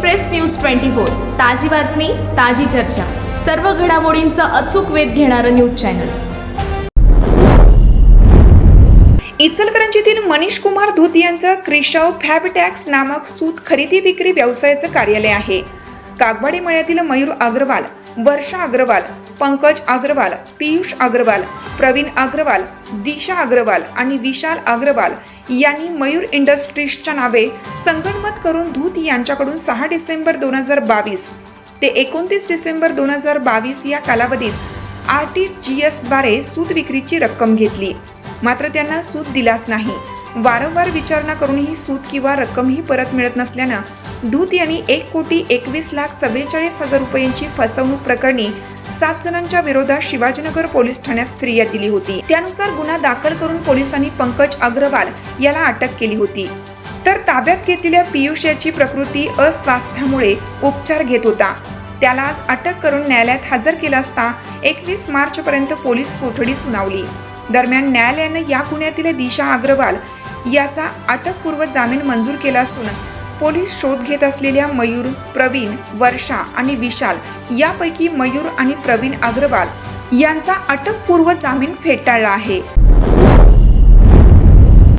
Express news twenty four ताजी बातमी ताजी चर्चा. सर्व घडामोडींचा अचूक वेध घेणारं न्यूज चॅनल. इचलकरंजीतील मनीष कुमार धूत यांचं क्रिशव फॅबटॅक्स नामक सूत खरेदी विक्री व्यवसायाचं कार्यालय आहे. कागवाडी मळ्यातील मयूर अग्रवाल वर्षा अग्रवाल पंकज अग्रवाल पियुष अग्रवाल प्रवीण अग्रवाल दिशा अग्रवाल आणि विशाल अग्रवाल यांनी मयूर इंडस्ट्रीजच्या नावे संगणमत करून धूत यांच्याकडून सहा डिसेंबर दोन हजार बावीस ते एकोणतीस डिसेंबर दोन हजार बावीस या कालावधीत आर टी जी एसद्वारे सूत विक्रीची रक्कम घेतली. मात्र त्यांना सूत दिलाच नाही. वारंवार विचारणा करूनही सूत किंवा रक्कमही परत मिळत नसल्यानं धूत यांनी एक कोटी एकवीस लाख चव्वेचाळीस हजार रुपयांची फसवणूक प्रकरणी सात जणांच्या विरोधात शिवाजीनगर पोलीस ठाण्यात फिर्याद दिली होती. त्यानुसार गुन्हा दाखल करून पोलिसांनी पंकज अग्रवाल याला अटक केली होती. तर ताब्यात घेतलेल्या पियुष याची प्रकृती अस्वास्थ्यामुळे उपचार घेत होता. त्याला आज अटक करून न्यायालयात हजर केला असता एकवीस मार्च पर्यंत पोलीस कोठडी सुनावली. दरम्यान न्यायालयानं या गुन्ह्यातील दिशा अग्रवाल याचा अटकपूर्व जामीन मंजूर केला असून पोलीस शोध घेत असलेल्या मयूर प्रवीण वर्षा आणि विशाल यापैकी मयूर आणि प्रवीण अग्रवाल यांचा अटकपूर्व जामीन फेटाळला आहे.